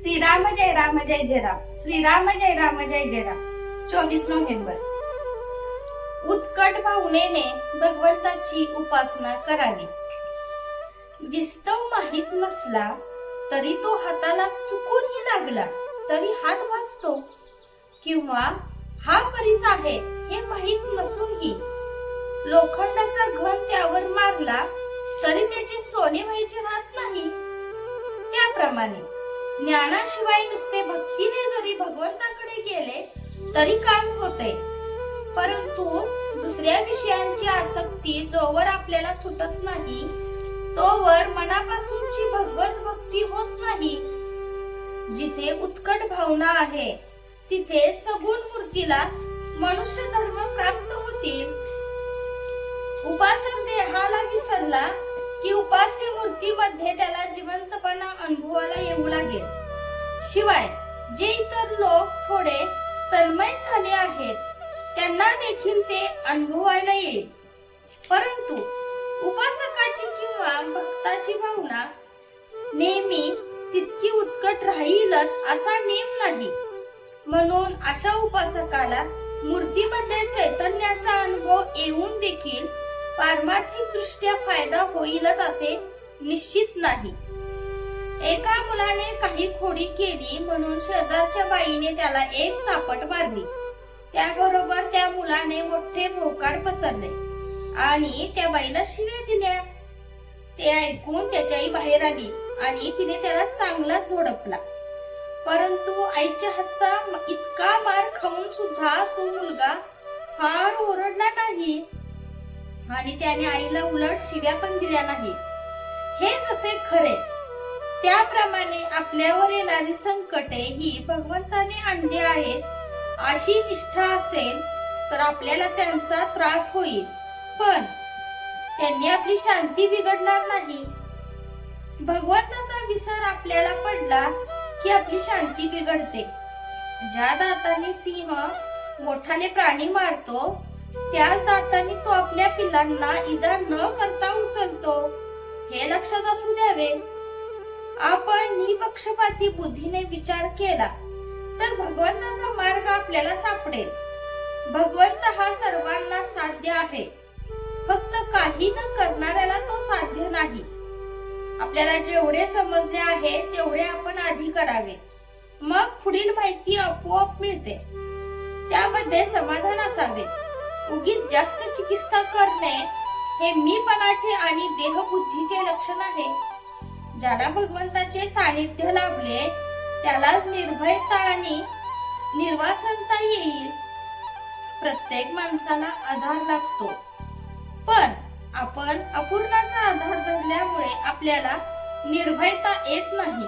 श्रीराम जय राम जय जय राम. श्रीराम जय राम जय जय राम. चोवीस नोव्हेंबर. उत्कट भावनेने भगवंताची उपासना करावी. विस्तव माहीत नसला तरी तो हाताला चुकूनही लागला. तरी हात वाचतो किंवा हा परीस आहे हे माहीत नसूनही लोखंडाचा घन त्यावर मारला तरी त्याचे सोने व्हायचे राहत नाही. त्याप्रमाणे ज्ञानाशिवाय नुसते भक्तीने जरी भगवंताकडे गेले तरी काम होते परंतु दुसऱ्या विषयांची आसक्ती जोवर आपल्याला सुटत नाही तोवर मनापासूनची भगवत भक्ती होत नाही. जिथे उत्कट भावना आहे तिथे सगुण मूर्तीला मनुष्य धर्म प्राप्त होतील उपासक देहाला विसरला की उपास्य मूर्तीमध्ये त्याला जिवंतपणा अनुभवाला येऊ लागेल. शिवाय जे इतर लोक थोडे तन्मय झाले आहेत त्यांना देखील ते अनुभवायला येईल. परंतु उपासकाची किंवा भक्ताची भावना नेहमी तितकी उत्कट राहीलच असा नेम नाही. म्हणून अशा उपासकाला मूर्तीमध्ये चैतन्याचा अनुभव येऊन दे पारमार्थिक दृष्ट्या फायदा होईलच असे निश्चित नाही. एका मुलाने काही खोडी केली म्हणून शेजारच्या बाईने त्याला एक चापट मारली. त्याबरोबर त्या मुलाने मोठे भोकाड पसरले आणि त्या बाईला शिव्या दिल्या. ते ऐकून त्याची आई बाहेर आली आणि तिने त्याला चांगलाच झोडपला. परंतु आईच्या हातचा इतका मार खाऊन सुद्धा तो मुलगा फार ओरडला नाही. आणि त्याने आईला उलट शिव्या पण दिल्या नाही. हे जसे खरे त्याप्रमाणे आपल्यावर येणारी संकटे ही भगवंताने आणली आहेत. अशी निष्ठा असेल तर आपल्याला त्यांचा त्रास होईल. पण त्यांनी आपली शांती बिघडणार नाही. भगवंताचा विसर आपल्याला पडला की आपली शांती बिघडते. ज्या दाताने सिंह मोठाने प्राणी मारतो त्याच दाताने तो आपल्या पिलांना इजा न करता उचलतो. हे लक्षात असू द्यावे. आपण निपक्षपाती बुद्धीने विचार केला तर भगवंताचा मार्ग आपल्याला सापडेल. भगवंत हा सर्वांना साध्य आहे. फक्त काही न करणाऱ्याला तो साध्य नाही. आपल्याला जेवढे समजले आहे तेवढे आपण आधी करावे. मग पुढील माहिती आपोआप मिळते. त्यामध्ये समाधान असावे. उगीच जास्त चिकित्सा करणे हे मीपणाचे आणि देहबुद्धीचे लक्षण आहे. ज्याला भगवंताचे सानिध्य लाभले त्यालाच निर्भयता आणि निर्वासनता येईल. प्रत्येक माणसाला आधार लागतो. पण आपण अपूर्णाचा आधार धरल्यामुळे आपल्याला निर्भयता येत नाही.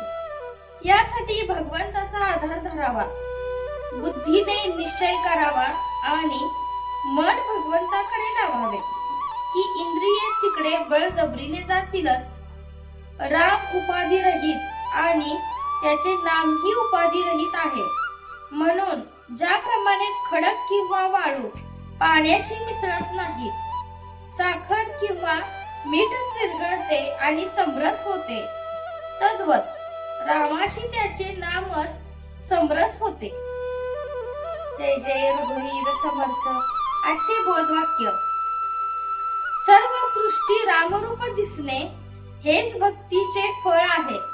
यासाठी भगवंताचा आधार धरावा. बुद्धीने निश्चय करावा आणि मन भगवंताकडे लावावे. की इंद्रिये तिकडे बळजबरीने जातीलच. राम उपाधी रहित आणि त्याचे नामही उपाधी रहित आहे. म्हणून ज्याप्रमाणे खडक किंवा वाळू पाण्याशी मिसळत नाही साखर किंवा मीठच विरघळते आणि समरस होते. तद्वत रामाशी त्याचे नामच समरस होते. जय जय रघुवीर समर्थ. आजचे बोधवाक्य. सर्व सृष्टी रामरूप दिसणे हेच भक्तीचे फळ आहे.